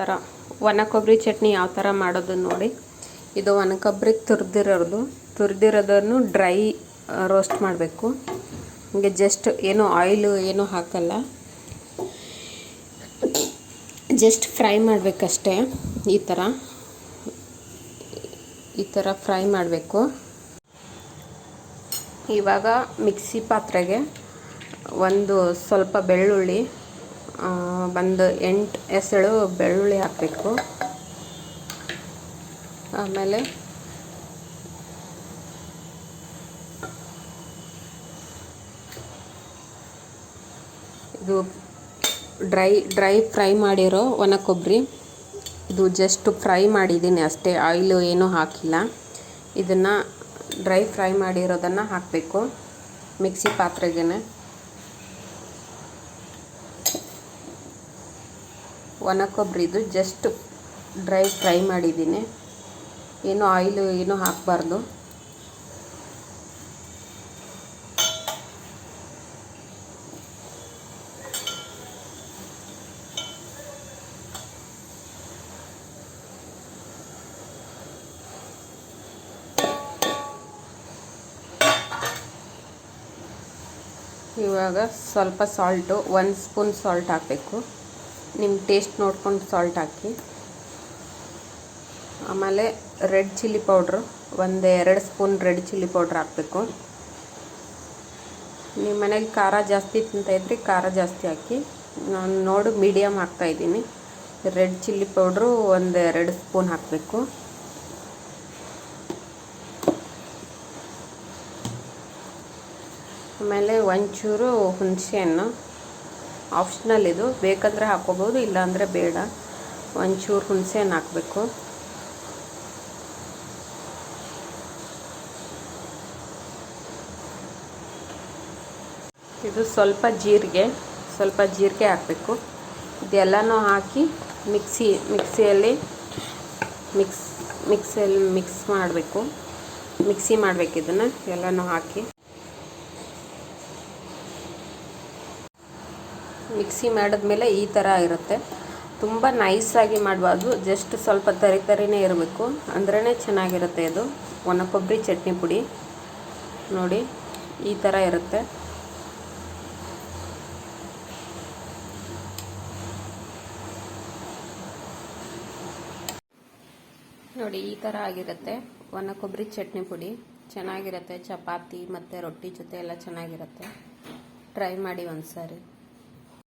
ಥರ ಒಣ ಕೊಬ್ಬರಿ ಚಟ್ನಿ ಯಾವ ಥರ ಮಾಡೋದು ನೋಡಿ. ಇದು ಒಣ ಕೊಬ್ಬರಿ ತುರಿದಿರೋದು. ತುರಿದಿರೋದನ್ನು ಡ್ರೈ ರೋಸ್ಟ್ ಮಾಡಬೇಕು. ಹೀಗೆ ಜಸ್ಟ್ ಏನು ಆಯಿಲು ಏನು ಹಾಕಲ್ಲ. ಜಸ್ಟ್ ಫ್ರೈ ಮಾಡಬೇಕಷ್ಟೇ. ಈ ಥರ. ಈ ಥರ ಫ್ರೈ ಮಾಡಬೇಕು. ಇವಾಗ ಮಿಕ್ಸಿ ಪಾತ್ರೆಗೆ ಒಂದು ಸ್ವಲ್ಪ ಬೆಳ್ಳುಳ್ಳಿ ಒಂದು ಎಂಟು ಎಸಳು ಬೆಳ್ಳುಳ್ಳಿ ಹಾಕಬೇಕು. ಆಮೇಲೆ ಇದು ಡ್ರೈ ಡ್ರೈ ಫ್ರೈ ಮಾಡಿರೋ ಒಣ ಕೊಬ್ಬರಿ ಇದು ಜಸ್ಟ್ ಫ್ರೈ ಮಾಡಿದ್ದೀನಿ ಅಷ್ಟೇ, ಆಯಿಲು ಏನೂ ಹಾಕಿಲ್ಲ. ಇದನ್ನು ಡ್ರೈ ಫ್ರೈ ಮಾಡಿರೋದನ್ನು ಹಾಕಬೇಕು, ಮಿಕ್ಸಿ ಪಾತ್ರೆಗೆ ಒಣ ಕೊಬ್ಬರಿದು ಜಸ್ಟ್ ಡ್ರೈ ಫ್ರೈ ಮಾಡಿದ್ದೀನಿ. ಏನು ಆಯಿಲು ಏನು ಹಾಕಬಾರ್ದು. ಇವಾಗ ಸ್ವಲ್ಪ ಸಾಲ್ಟು ಒಂದು ಸ್ಪೂನ್ ಸಾಲ್ಟ್ ಹಾಕಬೇಕು. ನಿಮ್ಮ ಟೇಸ್ಟ್ ನೋಡ್ಕೊಂಡು ಸಾಲ್ಟ್ ಹಾಕಿ. ಆಮೇಲೆ ರೆಡ್ ಚಿಲ್ಲಿ ಪೌಡ್ರು ಒಂದು ಎರಡು ಸ್ಪೂನ್ ರೆಡ್ ಚಿಲ್ಲಿ ಪೌಡ್ರ್ ಹಾಕಬೇಕು. ನಿಮ್ಮ ಮನೇಲಿ ಖಾರ ಜಾಸ್ತಿ ತಿಂತ ಇದ್ರಿ ಖಾರ ಜಾಸ್ತಿ ಹಾಕಿ. ನಾನು ನೋಡು ಮೀಡಿಯಮ್ ಹಾಕ್ತಾಯಿದ್ದೀನಿ ರೆಡ್ ಚಿಲ್ಲಿ ಪೌಡ್ರು ಒಂದು ಎರಡು ಸ್ಪೂನ್ ಹಾಕಬೇಕು. ಆಮೇಲೆ ಒಂಚೂರು ಹುಣಸೆಹಣ್ಣು ಆಪ್ಷನಲ್ ಇದು. ಬೇಕಂದರೆ ಹಾಕೋಬೋದು, ಇಲ್ಲಾಂದರೆ ಬೇಡ. ಒಂಚೂರು ಹುಣಸೆಹಣ್ಣು ಹಾಕಬೇಕು. ಇದು ಸ್ವಲ್ಪ ಜೀರಿಗೆ ಸ್ವಲ್ಪ ಜೀರಿಗೆ ಹಾಕಬೇಕು. ಇದೆಲ್ಲನೂ ಹಾಕಿ ಮಿಕ್ಸಿ, ಮಿಕ್ಸಿಯಲ್ಲಿ ಮಿಕ್ಸ್ ಮಿಕ್ಸಿಯಲ್ಲಿ ಮಿಕ್ಸ್ ಮಾಡಬೇಕು. ಮಿಕ್ಸಿ ಮಾಡಬೇಕು ಇದನ್ನು, ಎಲ್ಲನೂ ಹಾಕಿ. ಮಿಕ್ಸಿ ಮಾಡಿದ್ಮೇಲೆ ಈ ಥರ ಇರುತ್ತೆ. ತುಂಬ ನೈಸಾಗಿ ಮಾಡಬಾರ್ದು. ಜಸ್ಟ್ ಸ್ವಲ್ಪ ತರಿ ತರಿನೇ ಇರಬೇಕು. ಅಂದ್ರೇ ಚೆನ್ನಾಗಿರುತ್ತೆ ಇದು. ಒಣ ಕೊಬ್ಬರಿ ಚಟ್ನಿ ಪುಡಿ. ನೋಡಿ, ಈ ಥರ ಇರುತ್ತೆ. ನೋಡಿ, ಈ ಥರ ಆಗಿರುತ್ತೆ. ಒಣ ಕೊಬ್ಬರಿ ಚಟ್ನಿ ಪುಡಿ. ಚೆನ್ನಾಗಿರುತ್ತೆ. ಚಪಾತಿ ಮತ್ತು ರೊಟ್ಟಿ ಜೊತೆ ಎಲ್ಲ ಚೆನ್ನಾಗಿರುತ್ತೆ. ಟ್ರೈ ಮಾಡಿ ಒಂದು ಸಾರಿ